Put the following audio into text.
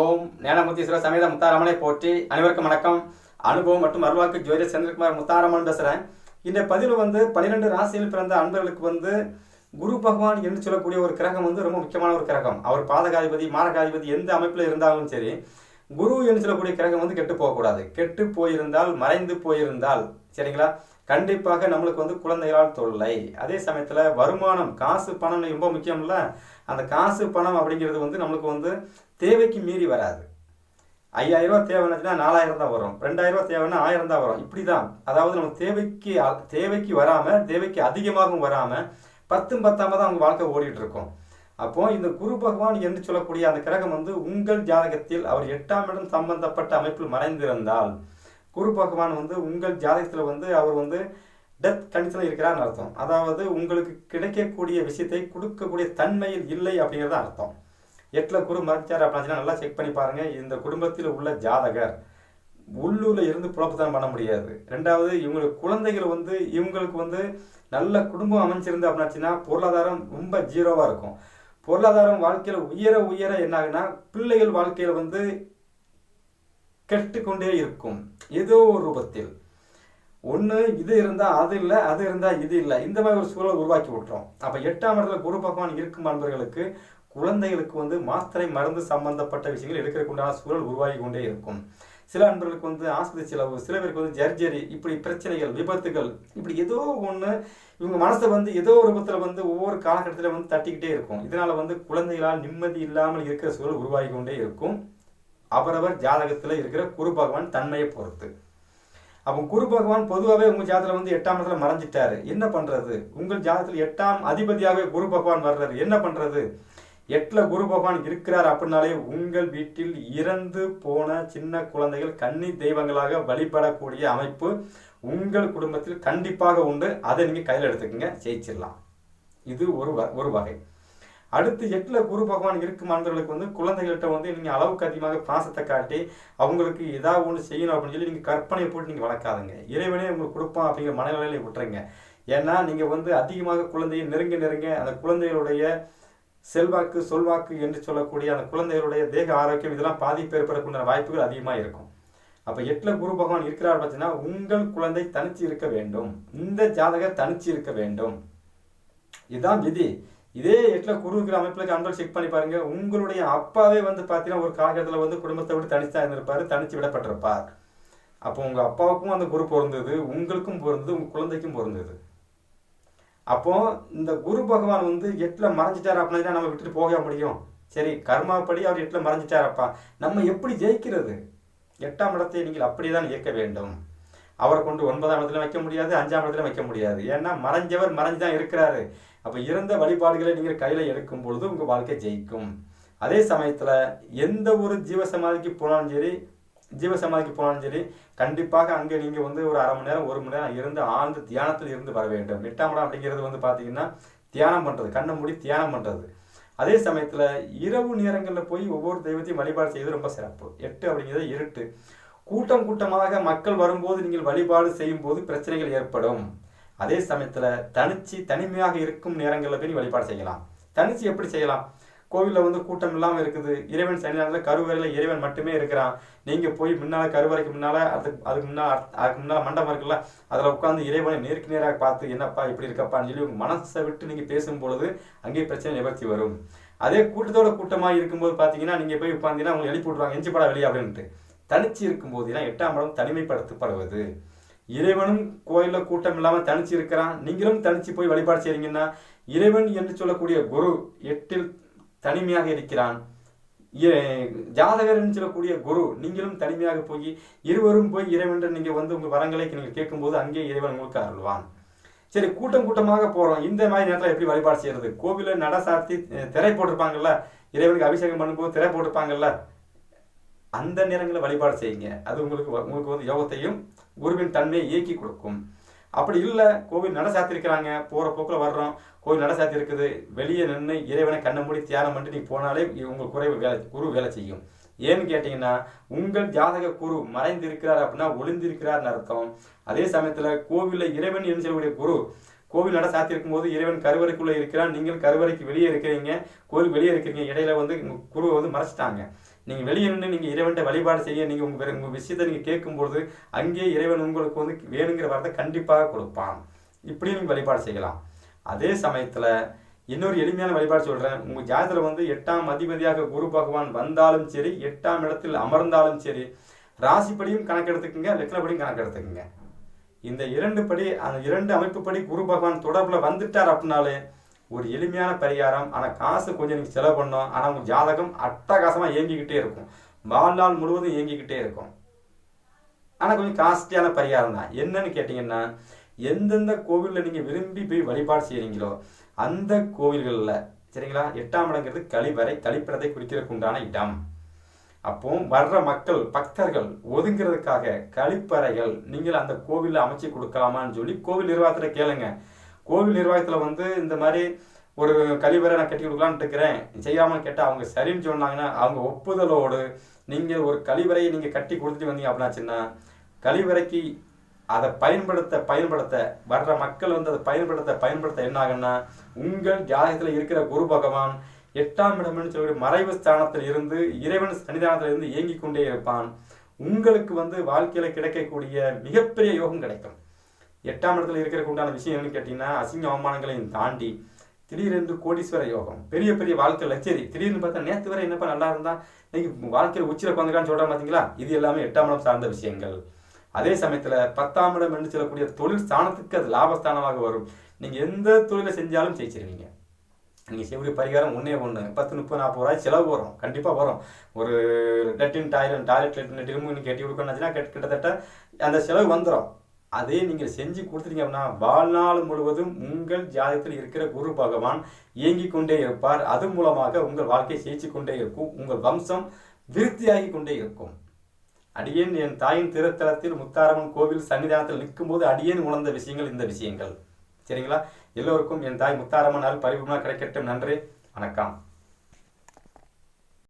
ஓம் ஞானமுத்தீஸ்வர சமேத முத்தாரமனை போற்றி அனைவருக்கும் வணக்கம். அனுபவம் மற்றும் அருள்வாக்கு ஜோதி செந்தில்குமார் முத்தாரமன் பேசுகிறேன் இந்த பதிவு வந்து பன்னிரெண்டு ராசியில் பிறந்த அன்பர்களுக்கு வந்து குரு பகவான் என்று சொல்லக்கூடிய ஒரு கிரகம் வந்து ரொம்ப முக்கியமான ஒரு கிரகம். அவர் பாதகாதிபதி மாரகாதிபதி எந்த அமைப்பில் இருந்தாலும் சரி குரு என்று சொல்லக்கூடிய கிரகம் வந்து கெட்டு போகக்கூடாது. கெட்டு போயிருந்தால் மறைந்து போயிருந்தால். சரிங்களா? கண்டிப்பாக நம்மளுக்கு வந்து குழந்தைகளால் தொல்லை. அதே சமயத்தில் வருமானம் காசு பணம் ரொம்ப முக்கியம்ல அந்த காசு பணம் அப்படிங்கிறது வந்து நம்மளுக்கு வந்து தேவைக்கு மீறி வராது. ஐயாயிரம் ரூபா தேவைன்னா நாலாயிரம் தான் வரும். ரெண்டாயிரம் ரூபா தேவைன்னா ஆயிரம் தான் வரும். இப்படி தான் அதாவது நம்ம தேவைக்கு அ- தேவைக்கு வராமல் தேவைக்கு அதிகமாகவும் வராமல் பத்தும் பத்தாம தான் அவங்க வாழ்க்கை ஓடிட்டு இருக்கும் அப்போ இந்த குரு பகவான் என்று சொல்லக்கூடிய அந்த கிரகம் வந்து உங்கள் ஜாதகத்தில் அவர் எட்டாம் இடம் சம்பந்தப்பட்ட அமைப்பில் மறைந்திருந்தால் குரு பகவான் வந்து உங்கள் ஜாதகத்தில் வந்து அவர் வந்து டெத் கண்டிஷனில் இருக்கிறார்னு அர்த்தம். அதாவது உங்களுக்கு கிடைக்கக்கூடிய விஷயத்தை கொடுக்கக்கூடிய தன்மையில் இல்லை அப்படிங்கிறது அர்த்தம். எட்டில் குரு மறைச்சார் அப்படின்னு நல்லா செக் பண்ணி பாருங்கள் இந்த குடும்பத்தில் உள்ள ஜாதகர் உள்ளூரில் இருந்து புலப்பத்தனம் பண்ண முடியாது. ரெண்டாவது இவங்களுக்கு குழந்தைகள் வந்து இவங்களுக்கு வந்து நல்ல குடும்பம் அமைஞ்சிருந்து அப்படின்னாச்சுன்னா பொருளாதாரம் ரொம்ப ஜீரோவாக இருக்கும். பொருளாதாரம் வாழ்க்கையில் உயர உயர என்ன ஆகுனா பிள்ளைகள் வாழ்க்கையில் வந்து கெட்டுக்கொண்டே இருக்கும். ஏதோ ஒரு ரூபத்தில். ஒன்று இது இருந்தால் அது இல்லை அது இருந்தால் இது இல்லை. இந்த மாதிரி ஒரு சூழலை உருவாக்கி விட்டுறோம். அப்போ எட்டாம் இடத்துல குரு பகவான் இருக்கும் அன்பர்களுக்கு குழந்தைகளுக்கு வந்து மாத்திரை மருந்து சம்பந்தப்பட்ட விஷயங்கள் எடுக்கிறதுக்குண்டான சூழல் உருவாகி கொண்டே இருக்கும். சில அன்பர்களுக்கு வந்து ஆஸ்பத்திரி செலவு சில பேருக்கு வந்து ஜர்ஜரி இப்படி பிரச்சனைகள் விபத்துகள் இப்படி ஏதோ ஒன்று இவங்க மனசை வந்து ஏதோ ஒரு ரூபத்தில் வந்து ஒவ்வொரு காலகட்டத்தில் வந்து தட்டிக்கிட்டே இருக்கும். இதனால் வந்து குழந்தைகளால் நிம்மதி இல்லாமல் இருக்கிற சூழல் உருவாகி கொண்டே இருக்கும். அவரவர் ஜாதகத்தில் இருக்கிற குரு பகவான் தன்மையை பொறுத்து. அப்போ குரு பகவான் பொதுவாகவே உங்கள் ஜாதகத்தில் வந்து எட்டாம் இடத்துல மறைஞ்சிட்டாரு. என்ன பண்ணுறது உங்கள் ஜாதகத்தில் எட்டாம் அதிபதியாகவே குரு பகவான் வர்றாரு. என்ன பண்ணுறது எட்டில் குரு பகவான் இருக்கிறார் அப்படின்னாலே உங்கள் வீட்டில் இறந்து போன சின்ன குழந்தைகள் கன்னி தெய்வங்களாக வழிபடக்கூடிய அமைப்பு உங்கள் குடும்பத்தில் கண்டிப்பாக உண்டு. அதை நீங்கள் கையில் எடுத்துக்கங்க. ஜெயிச்சிடலாம். இது ஒரு வ- ஒரு வகை. அடுத்து எட்டில் குரு பகவான் இருக்கும் அன்பர்களுக்கு வந்து குழந்தைகள்கிட்ட வந்து நீங்கள் அளவுக்கு அதிகமாக பாசத்தை காட்டி அவங்களுக்கு ஏதாவது ஒன்று செய்யணும் அப்படின்னு சொல்லி நீங்கள் கற்பனை போட்டு நீங்கள் வளர்க்காதுங்க. இறைவனே உங்களுக்கு கொடுப்பான் அப்படிங்கிற மனநிலையில விட்டுருங்க. ஏன்னா நீங்கள் வந்து அதிகமாக குழந்தையை நெருங்க நெருங்க அந்த குழந்தைகளுடைய செல்வாக்கு சொல்வாக்கு என்று சொல்லக்கூடிய அந்த குழந்தைகளுடைய தேக ஆரோக்கியம் இதெல்லாம் பாதிப்பு ஏற்படக்கூடிய வாய்ப்புகள் அதிகமாக இருக்கும். அப்போ எட்டில் குரு பகவான் இருக்கிறார் பார்த்தீங்கன்னா உங்கள் குழந்தை தனிச்சு இருக்க வேண்டும். இந்த ஜாதகர் தனிச்சு இருக்க வேண்டும். இதுதான் விதி. இதே எட்டில் குரு இருக்கிற அமைப்பில் அன்பர் செக் பண்ணி பாருங்க. உங்களுடைய அப்பாவே வந்து பார்த்தீங்கன்னா ஒரு காலகட்டத்தில் வந்து குடும்பத்தை விட்டு தனிச்சு இருந்திருப்பார் தனித்து விடப்பட்டிருப்பார். அப்போ உங்கள் அப்பாவுக்கும் அந்த குரு பொருந்தது உங்களுக்கும் பொருந்தது உங்கள் குழந்தைக்கும் பொருந்தது. அப்போ இந்த குரு பகவான் வந்து எட்டில் மறைஞ்சிட்டார் அப்படின்னா நம்ம விட்டுட்டு போக முடியும். சரி கர்மாப்படி அவர் எட்டில் மறைஞ்சிட்டாரப்பா. நம்ம எப்படி ஜெயிக்கிறது? எட்டாம் இடத்தை நீங்கள் அப்படியே தான் இயக்க வேண்டும். அவரை கொண்டு ஒன்பதாம் இடத்துல வைக்க முடியாது அஞ்சாம் இடத்துல வைக்க முடியாது. ஏன்னா மறைஞ்சவர் மறைஞ்சு தான் இருக்கிறாரு. அப்போ இறந்த வழிபாடுகளை நீங்கள் கையில் எடுக்கும் பொழுது உங்கள் வாழ்க்கை ஜெயிக்கும். அதே சமயத்தில் எந்த ஒரு ஜீவசமாதிக்கு போனாலும் சரி ஜீவசமாதிக்கு போனாலும் சரி கண்டிப்பாக அங்கே நீங்கள் வந்து ஒரு அரை மணி நேரம் ஒரு மணி நேரம் இருந்து ஆழ்ந்து தியானத்தில் இருந்து வர வேண்டும். எட்டாம் அப்படிங்கிறது வந்து பார்த்தீங்கன்னா தியானம் பண்ணுறது கண்ணை மூடி தியானம் பண்ணுறது அதே சமயத்தில் இரவு நேரங்களில் போய் ஒவ்வொரு தெய்வத்தையும் வழிபாடு செய்வது ரொம்ப சிறப்பு. எட்டு அப்படிங்கிறது இருட்டு. கூட்டம் கூட்டமாக மக்கள் வரும்போது நீங்கள் வழிபாடு செய்யும் போது பிரச்சனைகள் ஏற்படும். அதே சமயத்தில் தனிச்சு தனிமையாக இருக்கும் நேரங்களில் போய் நீ வழிபாடு செய்யலாம். தனிச்சு எப்படி செய்யலாம்? கோவிலில் வந்து கூட்டம் இல்லாமல் இருக்குது. இறைவன் சன்னிதானத்தில் கருவறையில் இறைவன் மட்டுமே இருக்கிறான். நீங்கள் போய் முன்னால் கருவறைக்கு முன்னால் அதுக்கு அதுக்கு முன்னால் அதுக்கு முன்னால் மண்டபம் இருக்குல்ல அதில் உட்காந்து இறைவனை நேருக்கு நேராக பார்த்து என்னப்பா இப்படி இருக்கப்பான்னு சொல்லி உங்கள் மனசை விட்டு நீங்கள் பேசும் பொழுது அங்கேயே பிரச்சனை நிவர்த்தி வரும். அதே கூட்டத்தோட கூட்டமாக இருக்கும்போது பார்த்தீங்கன்னா நீங்கள் போய் உட்காந்தீங்கன்னா அவங்க எழுப்பி விட்ருவாங்க எஞ்சிப்படா வெளியே அப்படின்ட்டு. தனிச்சு இருக்கும்போது ஏன்னா எட்டாம் படம் தனிமைப்படுத்தப்படுவது. இறைவனும் கோயிலில் கூட்டம் இல்லாமல் தனிச்சு இருக்கிறான். நீங்களும் தனிச்சு போய் வழிபாடு செய்றீங்கன்னா இறைவன் என்று சொல்லக்கூடிய குரு எட்டில் தனிமையாக இருக்கிறான். இ- ஜாதகர் என்று சொல்லக்கூடிய குரு நீங்களும் தனிமையாக போய் இருவரும் போய் இறைவன் நீங்கள் வந்து உங்கள் வரங்களை நீங்கள் கேட்கும்போது அங்கே இறைவன் உங்களுக்கு அருள்வான். சரி கூட்டம் கூட்டமாக போகிறோம் இந்த மாதிரி நேரத்தில் எப்படி வழிபாடு செய்யறது? கோவிலில் நட சாத்தி திரை போட்டிருப்பாங்கல்ல? இறைவனுக்கு அபிஷேகம் பண்ணும்போது திரை போட்டிருப்பாங்கல்ல? அந்த நேரங்களில் வழிபாடு செய்யுங்க. அது உங்களுக்கு வ- உங்களுக்கு வந்து யோகத்தையும் குருவின் தன்மையை இயக்கி கொடுக்கும். அப்படி இல்லை கோவில் நட சாத்திருக்கிறாங்க போகிற போக்கில் வர்றோம் கோவில் நட சாத்திருக்குது வெளியே நின்று இறைவனை கண்ணை மூடி தியானம் பண்ணிட்டு நீ போனாலே உங்கள் குறைவு வேலை குரு வேலை செய்யும். ஏன்னு கேட்டிங்கன்னா உங்கள் ஜாதக குரு மறைந்திருக்கிறார் அப்படின்னா ஒளிந்திருக்கிறார்னு அர்த்தம். அதே சமயத்தில் கோவிலில் இறைவன் என்று சொல்லக்கூடிய குரு கோவில் நட சாத்தியிருக்கும் போது இறைவன் கருவறைக்குள்ளே இருக்கிறான். நீங்கள் கருவறைக்கு வெளியே இருக்கிறீங்க. கோவில் வெளியே இருக்கிறீங்க. இடையில வந்து உங்கள் குருவை வந்து மறைச்சிட்டாங்க. நீங்கள் வெளியே நின்று நீங்கள் இறைவன்ட்ட வழிபாடு செய்ய நீங்கள் உங்கள் உங்கள் விஷயத்தை நீங்கள் கேட்கும்பொழுது அங்கே இறைவன் உங்களுக்கு வந்து வேணுங்கிற வார்த்தை கண்டிப்பாக கொடுப்பான். இப்படி நீங்கள் வழிபாடு செய்யலாம். அதே சமயத்தில் இன்னொரு எளிமையான வழிபாடு சொல்கிறேன் உங்கள் ஜாதகத்துல வந்து எட்டாம் அதிபதியாக குரு பகவான் வந்தாலும் சரி எட்டாம் இடத்தில் அமர்ந்தாலும் சரி ராசிப்படியும் கணக்கெடுத்துக்குங்க லக்னப்படியும் கணக்கெடுத்துக்குங்க. இந்த இரண்டு படி அந்த இரண்டு அமைப்புப்படி குரு பகவான் தொடர்பில் வந்துட்டார் அப்படின்னாலே ஒரு எளிமையான பரிகாரம். ஆனால் காசு கொஞ்சம் நீங்கள் செலவு பண்ணோம் ஆனால் உங்கள் ஜாதகம் அட்டகாசமாக இயங்கிக்கிட்டே இருக்கும். வாழ்நாள் முழுவதும் இயங்கிக்கிட்டே இருக்கும். ஆனால் கொஞ்சம் காஸ்ட்லியான பரிகாரம் தான். என்னன்னு கேட்டிங்கன்னா எந்தெந்த கோவிலில் நீங்கள் விரும்பி போய் வழிபாடு செய்கிறீங்களோ அந்த கோவில்களில் சரிங்களா? எட்டாம் இடங்கிறது கழிவறை கழிப்பிடத்தை குறிக்கிறதுக்கு உண்டான இடம். அப்போ வர்ற மக்கள் பக்தர்கள் ஒதுங்கிறதுக்காக கழிப்பறைகள் நீங்கள் அந்த கோவிலில் அமைச்சு கொடுக்கலாமான்னு சொல்லி கோவில் நிர்வாகத்தில் கேளுங்க. கோவில் நிர்வாகத்தில் வந்து இந்த மாதிரி ஒரு கழிவறை நான் கட்டி கொடுக்கலான்னு இருக்கிறேன். செய்யாமல் கேட்டால் அவங்க சரின்னு சொன்னாங்கன்னா அவங்க ஒப்புதலோடு நீங்கள் ஒரு கழிவறையை நீங்கள் கட்டி கொடுத்துட்டு வந்தீங்க அப்படின்னாச்சுன்னா கழிவறைக்கு அதை பயன்படுத்த பயன்படுத்த வர்ற மக்கள் வந்து அதை பயன்படுத்த பயன்படுத்த என்ன ஆகுன்னா உங்கள் ஜாதகத்தில் இருக்கிற குரு பகவான் எட்டாம் இடம்னு சொல்லக்கூடிய மறைவு ஸ்தானத்தில் இருந்து இறைவன் சன்னிதானத்தில் இருந்து இயங்கிக் கொண்டே இருப்பான். உங்களுக்கு வந்து வாழ்க்கையில கிடைக்கக்கூடிய மிகப்பெரிய யோகம் கிடைக்கும். எட்டாம் இடத்துல இருக்கிற உண்டான விஷயம் என்னன்னு கேட்டீங்கன்னா அசிங்க அவமானங்களையும் தாண்டி திடீரென்று கோடீஸ்வர யோகம். பெரிய பெரிய வாழ்க்கை லட்சரி திடீர்னு பார்த்தா நேத்து வரை என்னப்பா நல்லா இருந்தா? இன்னைக்கு வாழ்க்கையில் உச்சில உட்காந்துக்கான்னு சொல்றேன் பாத்தீங்களா? இது எல்லாமே எட்டாம் இடம் சார்ந்த விஷயங்கள். அதே சமயத்துல பத்தாம் இடம் என்று சொல்லக்கூடிய தொழில் ஸ்தானத்துக்கு அது லாபஸ்தானமாக வரும். நீங்க எந்த தொழிலை செஞ்சாலும் ஜெயிச்சிருவீங்க. நீங்கள் செய்யக்கூடிய பரிகாரம் ஒன்றே ஒன்று பத்து முப்பது நாற்பது ரூபாய் செலவு வரும். கண்டிப்பாக வரும். ஒரு லெட்டின் டாய்லெட் டாய்லெட் லெட்டின் திரும்ப கட்டி கொடுக்கணுச்சுன்னா கிட்டத்தட்ட அந்த செலவு வந்துடும் அதே நீங்கள் செஞ்சு கொடுத்துட்டீங்க அப்படின்னா வாழ்நாள் முழுவதும் உங்கள் ஜாதகத்தில் இருக்கிற குரு பகவான் இயங்கிக் கொண்டே இருப்பார். அது மூலமாக உங்கள் வாழ்க்கையை ஜெயிச்சு கொண்டே இருக்கும். உங்கள் வம்சம் விருத்தியாகி கொண்டே இருக்கும். அடியேன் என் தாயின் திருத்தலத்தில் முத்தாரம்மன் கோவில் சன்னிதானத்தில் நிற்கும்போது அடியேன் உணர்ந்த விஷயங்கள் இந்த விஷயங்கள். சரிங்களா? எல்லோருக்கும் என் தாய் முத்தாரம்மனால் பரிபூர்ணமாக கிடைக்கட்டும். நன்றி. வணக்கம்.